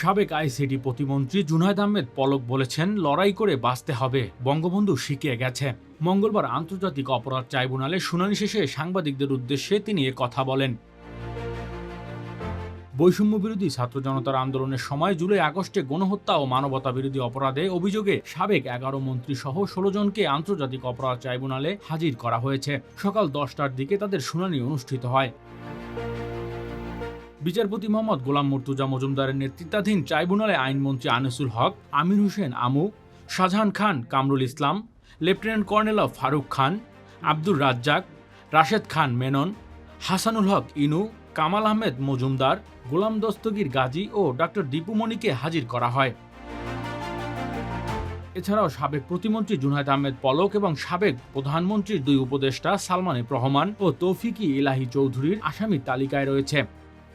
সাবেক আইসিটি প্রতিমন্ত্রী জুনায়দ আহমেদ পলক বলেছেন, লড়াই করে বাঁচতে হবে। বঙ্গবন্ধু শিখিয়ে গেছে। মঙ্গলবার আন্তর্জাতিক অপরাধ ট্রাইব্যুনালে শুনানি শেষে সাংবাদিকদের উদ্দেশ্যে তিনি এ কথা বলেন। বৈষম্য বিরোধী ছাত্র জনতার আন্দোলনের সময় জুলাই আগস্টে গণহত্যা ও মানবতা বিরোধী অপরাধে অভিযোগে সাবেক এগারো মন্ত্রী সহ ষোলো জনকে আন্তর্জাতিক অপরাধ ট্রাইব্যুনালে হাজির করা হয়েছে। সকাল দশটার দিকে তাদের শুনানি অনুষ্ঠিত হয়। বিচারপতি মোহাম্মদ গোলাম মুর্তুজা মজুমদারের নেতৃত্বাধীন ট্রাইব্যুনালে আইনমন্ত্রী আনিসুল হক, আমির হোসেন আমু, শাহজাহান খান, কামরুল ইসলাম, লেফটেন্যান্ট কর্নেল অফ ফারুক খান, আব্দুর রাজ্জাক, রাশেদ খান মেনন, হাসানুল হক ইনু, কামাল আহমেদ মজুমদার, গোলাম দস্তগীর গাজী ও ডক্টর দীপুমণিকে হাজির করা হয়। এছাড়াও সাবেক প্রতিমন্ত্রী জুনায়দ আহমেদ পলক এবং সাবেক প্রধানমন্ত্রীর দুই উপদেষ্টা সালমান রহমান ও তৌফিকি ইলাহি চৌধুরীর আসামির তালিকায় রয়েছে।